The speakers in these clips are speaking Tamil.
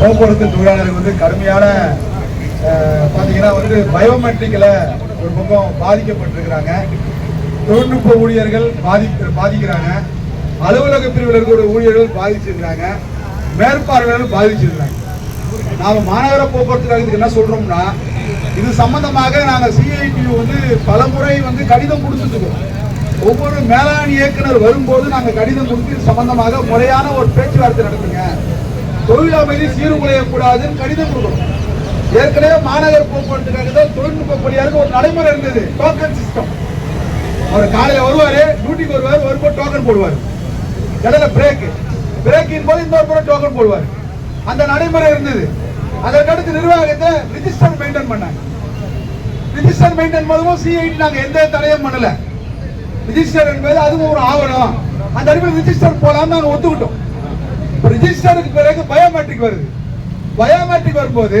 போக்குவரத்து தொழிலாளர்கள் வந்து கடுமையான பார்த்தீங்கன்னா வந்து பயோமெட்ரிக்கில் ஒரு பக்கம் பாதிக்கப்பட்டிருக்கிறாங்க. தொழில்நுட்ப ஊழியர்கள் பாதி பாதிக்கிறாங்க. அலுவலக பிரிவில் இருக்கிற ஊழியர்கள் பாதிச்சிருக்கிறாங்க. மேற்பார்வையாளர்கள் பாதிச்சிருக்கிறாங்க. நாம் மாநகர போக்குவரத்து கழகத்துக்கு என்ன சொல்கிறோம்னா இது சம்பந்தமாக நாங்கள் சிஐடி வந்து பல முறை வந்து கடிதம் கொடுத்துருக்கோம் ஒவ்வொரு மேலாண் இயக்குனர் வரும்போது நாங்கள் கடிதம் கொடுத்து இது சம்பந்தமாக முறையான ஒரு பேச்சுவார்த்தை நடத்துங்க. தொழில் அமைதி சீர்குலையக்கூடாதுன்னு கடிதம் கொடுக்கணும். ஏற்கனவே மாநகர போக்குவரத்து கழகத்தில் தொழில்நுட்ப பணியாளருக்கு ஒரு நடைமுறை இருந்தது டோக்கன் சிஸ்டம் அவர் காலையில் வருவார் டியூட்டிக்கு வருவார் வரும்போது டோக்கன் போடுவார். இடையில பிரேக் பிரேக்கின் போது இன்னொரு முறை டோக்கன் போடுவார். அந்த நடைமுறை இருந்தது. அதற்கடுத்து நிர்வாகத்தை ரிஜிஸ்டர் மெயின்டைன் பண்ணாங்க. ரிஜிஸ்டர் மெயின்டைன் பண்ணவும் சிஐடி நாங்கள் எந்த தடையும் பண்ணல. ரிஜிஸ்டர் என்பது அதுவும் ஒரு ஆவணம். அந்த அடிப்படையில் ரிஜிஸ்டர் போலாம்னு நாங்கள் ஒத்துக்கிட்டோம். ரிஜிஸ்டருக்கு பிறகு பயோமெட்ரிக் வருது. பயோமெட்ரிக் வரும்போது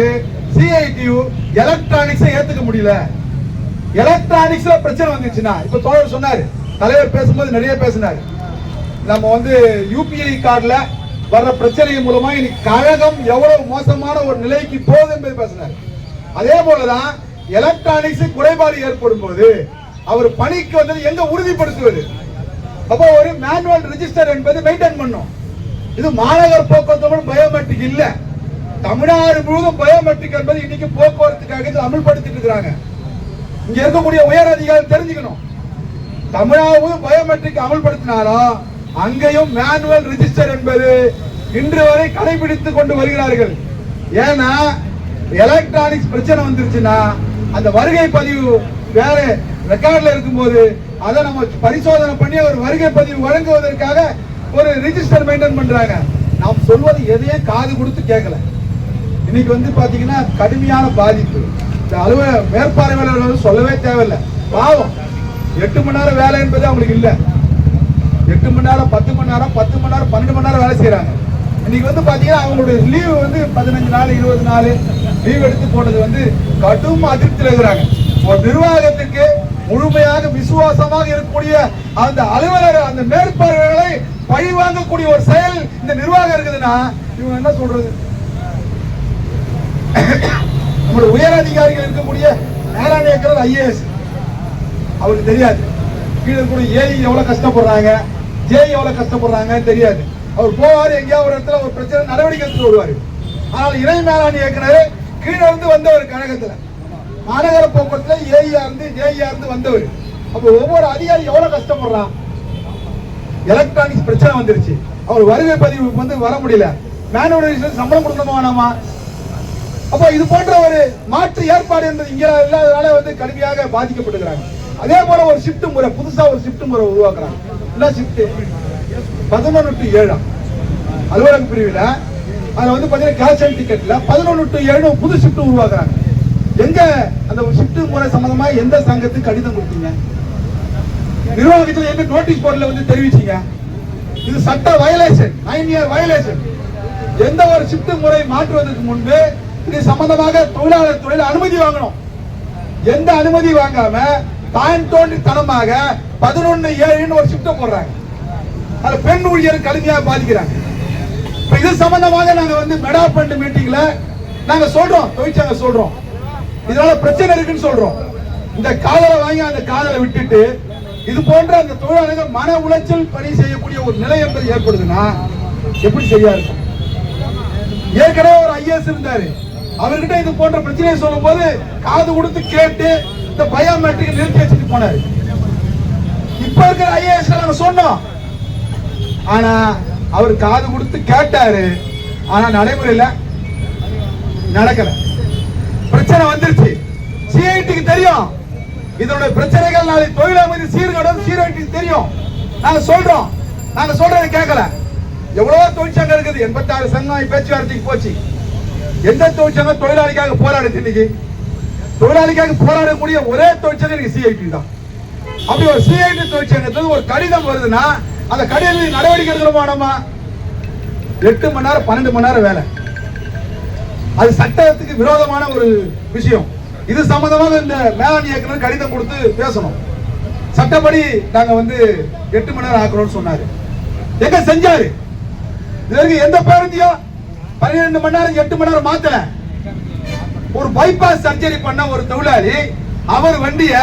சிஐடியு எலக்ட்ரானிக்ஸை ஏத்துக்க முடியல. எலக்ட்ரானிக்ஸ்ல பிரச்சனை வந்துச்சுன்னா இப்ப தோழர் சொன்னாரு தலைவர் பேசும்போது நிறைய பேசினாரு. நம்ம வந்து யூபிஐ கார்டுல வர்ற பிரச்சனை மூலமா இன்னைக்கு கழகம் எவ்வளவு மோசமான ஒரு நிலைக்கு போகுது என்பது பேசினார். அதே போலதான் எலக்ட்ரானிக்ஸ் குறைபாடு ஏற்படும் போது அவர் பணிக்கு வந்தது எங்க உறுதிப்படுத்துவது? அப்போ ஒரு மேனுவல் ரிஜிஸ்டர் என்பது மெயின்டைன் பண்ணும் இது மாநகர் போக்குவரத்து பயோமெட்ரிக் இல்ல. தமிழ்நாடு முழுவதும் பயோமெட்ரிக் என்பது இன்னைக்கு போக்குவரத்துக்காக இது அமல்படுத்திட்டு இருக்கிறாங்க. இங்க இருக்கக்கூடிய உயர் அதிகாரி தெரிஞ்சுக்கணும். தமிழாவது பயோமெட்ரிக் அமல்படுத்தினாலும் அங்கேயும் மேனுவல் ரிஜிஸ்டர் என்பது இன்று வரை கடைபிடித்துக் கொண்டு வருகிறார்கள். ஏன்னா எலக்ட்ரானிக்ஸ் பிரச்சனை வந்துருச்சுன்னா அந்த வருகை பதிவு வேற ரெக்கார்ட்ல இருக்கும்போது அதை நம்ம பரிசோதனை பண்ணி ஒரு வருகை பதிவு வழங்குவதற்காக ஒரு ரிஜிஸ்டர் மெயின்டைன் பண்றாங்க. நாம் சொல்வது எதையும் காது கொடுத்து கேட்கல. இன்னைக்கு வந்து பாத்தீங்கன்னா கடுமையான பாதிப்பு. இந்த அலுவலக மேற்பார்வையாளர்கள் சொல்லவே தேவையில்லை. பாவம். எட்டு மணி நேரம் வேலை என்பது அவங்களுக்கு இல்லை. எட்டு மணி நேரம் பத்து மணி நேரம் பத்து மணி நேரம் பன்னெண்டு மணி நேரம் வேலை செய்யறாங்க இன்னைக்கு வந்து பாத்தீங்கன்னா அவங்களுடைய லீவு வந்து பதினஞ்சு நாள் இருபது நாள் லீவ் எடுத்து போனது வந்து கடும் அதிருப்தியில் இருக்கிறாங்க. ஒரு நிர்வாகத்துக்கு முழுமையாக விசுவாசமாக இருக்கக்கூடிய அந்த அலுவலர் அந்த மேற்பார்வைகளை பழி வாங்கக்கூடிய ஒரு செயல் இந்த நிர்வாகம் இருக்குதுன்னா இவங்க என்ன சொல்றது? நம்மளுடைய உயர் அதிகாரிகள் இருக்கக்கூடிய மேலாண் இயக்குனர் ஐஏஎஸ். அவருக்கு தெரியாது. கீழே கூட ஏஐ எவ்வளவு கஷ்டப்படுறாங்க ஜேஐ எவ்வளவு கஷ்டப்படுறாங்கன்னு தெரியாது. அவர் போவார் எங்கேயாவது ஒரு இடத்துல ஒரு பிரச்சனை நடவடிக்கை எடுத்து வருவாரு. ஆனால் இணை மேலாண் இயக்குனர் கீழே இருந்து வந்தவர் கழகத்துல. மாநகர போக்குவரத்துல ஏஐயா இருந்து ஜேஐயா இருந்து வந்தவர். அப்போ ஒவ்வொரு அதிகாரி எவ்வளவு கஷ்டப்படுறான்? எலக்ட்ரானிக்ஸ் பிரச்சனை வந்துருச்சு. அவர் வருகை பதிவு வந்து வர முடியல. மேனுவல் சம்பளம் கொடுக்கணுமா வேணாமா? அப்போ இது போன்ற ஒரு மாற்று ஏற்பாடு என்பது இங்க இல்லாதனால வந்து கடுமையாக பாதிக்கப்பட்டுக்கிறாங்க அதே போல ஒரு ஷிஃப்ட் முறை புதுசா ஒரு ஷிஃப்ட் முறை உருவாக்குறாங்க. என்ன ஷிஃப்ட் பதினொன்று டு ஏழாம் அலுவலக பிரிவில் அதில் வந்து பார்த்தீங்கன்னா கேஷ் அண்ட் டிக்கெட்ல பதினொன்று டு ஏழு புது ஷிஃப்ட் உருவாக்குறாங்க. எங்க அந்த ஷிஃப்ட் முறை சம்பந்தமா எந்த சங்கத்துக்கு கடிதம் கொடுத்தீங்க? நிர்வாகத்தில் என்ன நோட்டீஸ் போர்டில் வந்து தெரிவிச்சீங்க. இது சட்ட வயலேஷன் நைன் இயர் வயலேஷன் எந்த ஒரு ஷிப்ட் முறை மாற்றுவதற்கு முன்பு இது சம்பந்தமாக தொழிலாளர் துறையில் அனுமதி வாங்கணும். எந்த அனுமதி வாங்காம தான் தோன்றித்தனமாக பதினொன்னு ஏழுன்னு ஒரு ஷிப்ட போடுறாங்க. அது பெண் ஊழியர் கடுமையாக பாதிக்கிறாங்க. இது சம்பந்தமாக நாங்க வந்து மெடாபண்ட் மீட்டிங்ல நாங்க சொல்றோம் தொழிற்சங்க சொல்றோம். இதனால பிரச்சனை இருக்குன்னு சொல்றோம். இந்த காதலை வாங்கி அந்த காதலை விட்டுட்டு இது போன்ற அந்த தொழிலாளர்கள் மன உளைச்சல் பணி செய்யக்கூடிய ஒரு நிலை என்பது ஏற்படுதுன்னா எப்படி சரியா இருக்கும்? ஏற்கனவே ஒரு ஐஏஎஸ் இருந்தாரு. அவர்கிட்ட இது போன்ற பிரச்சனையை சொல்லும் போது காது கொடுத்து கேட்டு இந்த பயோமெட்ரிக் நிறுத்தி வச்சுட்டு போனாரு. இப்ப இருக்கிற ஐஏஎஸ் நாங்க சொன்னோம். ஆனா அவர் காது கொடுத்து கேட்டாரு. ஆனா நடைமுறையில நடக்கல. பிரச்சனை வந்துருச்சு. சிஐடிக்கு தெரியும். இதோட பிரச்சனைகள் நாளை தொழில் அமைதி சீர்கடும் சிஐடிக்கு தெரியும். நாங்க சொல்றோம். நாங்க சொல்றதை கேட்கல எவ்வளவு தொழிற்சங்கம் இருக்குது. எண்பத்தாறு சங்கம் பேச்சுவார்த்தைக்கு போச்சு. எந்த தொழிற்சங்கம் தொழிலாளிக்காக போராடுது இன்னைக்கு? தொழிலாளிக்காக போராடக்கூடிய ஒரே தொழிற்சங்கம் இன்னைக்கு சிஐடி தான். அப்படி ஒரு சிஐடி தொழிற்சங்கத்துல ஒரு கடிதம் வருதுன்னா அந்த கடிதத்தில் நடவடிக்கை எடுக்கணுமா நம்ம எட்டு மணி நேரம் பன்னெண்டு மணி நேரம் வேலை. அது சட்டத்துக்கு விரோதமான ஒரு விஷயம். இது சம்பந்தமாக இந்த மேலாண் இயக்குனர் கடிதம் கொடுத்து பேசணும். சட்டப்படி நாங்க வந்து எட்டு மணி நேரம் ஆக்கணும்னு சொன்னாரு. எங்க செஞ்சாரு? இது வரைக்கும் எந்த பேருந்தையும் பன்னிரெண்டு மணி நேரம் எட்டு மணி நேரம் மாத்தல. ஒரு பைபாஸ் சர்ஜரி பண்ண ஒரு தொழிலாளி அவர் வண்டிய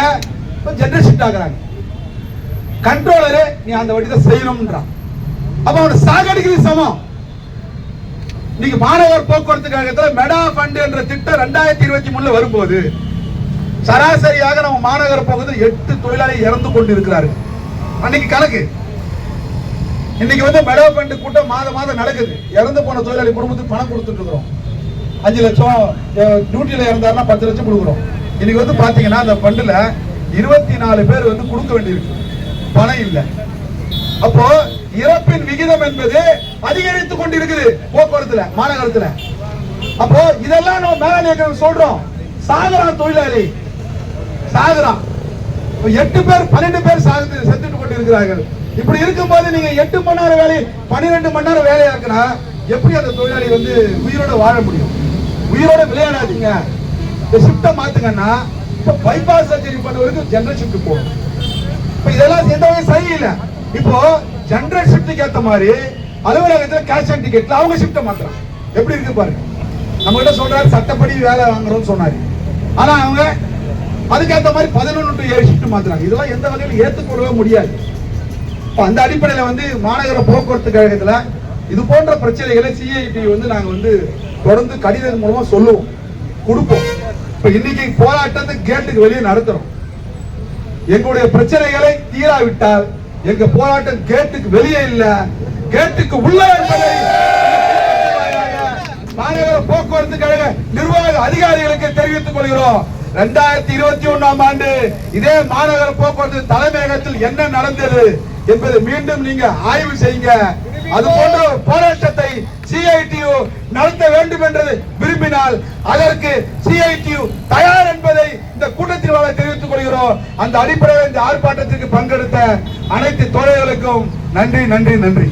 ஜென்ரேஷன் ஷிஃப்ட் ஆகுறாங்க கண்ட்ரோலரு நீ அந்த வண்டி தான் செய்யணும்ன்றான். அப்ப அவனை சாகடிக்கிறது சமம். இன்னைக்கு மாணவர் போக்குவரத்து கழகத்தில் மெடா ஃபண்ட் என்ற திட்டம் ரெண்டாயிரத்தி இருபத்தி மூணுல வரும்போது சராசரியாக நம்ம மாநகர போக்குவரத்து எட்டு தொழிலாளி இறந்து கொண்டு இருக்கிறார்கள் அன்னைக்கு கணக்கு. இன்னைக்கு வந்து மெடா ஃபண்ட் கூட்டம் மாதம் மாதம் நடக்குது. இறந்து போன தொழிலாளி குடும்பத்துக்கு பணம் கொடுத்துட்டு இருக்கிறோம். அஞ்சு லட்சம் டியூட்டியில் இறந்தாருன்னா பத்து லட்சம் கொடுக்குறோம். இன்னைக்கு வந்து பாத்தீங்கன்னா அந்த ஃபண்டில் இருபத்தி நாலு பேர் வந்து கொடுக்க வேண்டியிருக்கு. பணம் இல்லை. அப்போ இறப்பின் விகிதம் என்பது அதிகரித்துக் கொண்டிருக்குது போக்குவரத்துல மாநகரத்துல. அப்போ இதெல்லாம் நம்ம மேலாளர் சொல்றோம். சாகுறான் தொழிலாளி. சாகுறான் எட்டு பேர் பன்னெண்டு பேர் சாகுது செத்துட்டு கொண்டு இருக்கிறார்கள் இப்படி இருக்கும்போது நீங்க எட்டு மணி நேரம் வேலை பன்னிரெண்டு மணி நேரம் வேலையா இருக்குன்னா எப்படி அந்த தொழிலாளி வந்து உயிரோட வாழ முடியும்? உயிரோட விளையாடாதீங்க. இந்த ஷிஃப்ட்டை மாத்துங்கன்னா இப்ப பைபாஸ் சர்ஜரி பண்ணவருக்கு ஜெனரல் ஷிஃப்ட் போகும். இப்ப இதெல்லாம் எந்த வகையும் சரியில்லை. இப்போ ஜென்ரல் ஷிஃப்ட்டுக்கு ஏத்த மாதிரி அலுவலகத்தில் கேஷ் அண்ட் டிக்கெட்ல அவங்க ஷிஃப்ட்டை மாத்துறாங்க. எப்படி இருக்கு பாருங்க. நம்ம கிட்ட சொல்றாரு சட்டப்படி வேலை வாங்குறோம்னு சொன்னாரு. ஆனா அவங்க அதுக்கேத்த மாதிரி பதினொன்று டு ஏழு ஷிஃப்ட் மாத்துறாங்க. இதெல்லாம் எந்த வகையில் ஏத்துக்கொள்ளவே முடியாது. அந்த அடிப்படையில வந்து மாநகர போக்குவரத்து கழகத்துல இது போன்ற பிரச்சனைகளை சிஐடி வந்து நாங்க வந்து தொடர்ந்து கடிதம் மூலமா சொல்லுவோம். கொடுப்போம். இப்ப இன்னைக்கு போராட்டத்தை கேட்டுக்கு வெளியே நடத்துறோம். எங்களுடைய பிரச்சனைகளை தீராவிட்டால் எங்க போராட்டம் கேட்டுக்கு வெளியே இல்ல கேட்டுக்கு உள்ள என்பதை மாநகர போக்குவரத்து கழக நிர்வாக அதிகாரிகளுக்கு தெரிவித்துக் கொள்கிறோம். இரண்டாயிரத்தி இருபத்தி ஒண்ணாம் ஆண்டு இதே மாநகர போக்குவரத்து தலைமையகத்தில் என்ன நடந்தது என்பதை மீண்டும் நீங்க ஆய்வு செய்யுங்க. அது போன்ற ஒரு போராட்டத்தை சிஐடியு நடத்த வேண்டும் என்றது விரும்பினால் அதற்கு சிஐடியு தயார் என்பதை இந்த கூட்டத்தில் வாழ தெரிவித்துக் கொள்கிறோம். அந்த அடிப்படையில் இந்த ஆர்ப்பாட்டத்திற்கு பங்கெடுத்த அனைத்து தோழர்களுக்கும் நன்றி நன்றி நன்றி.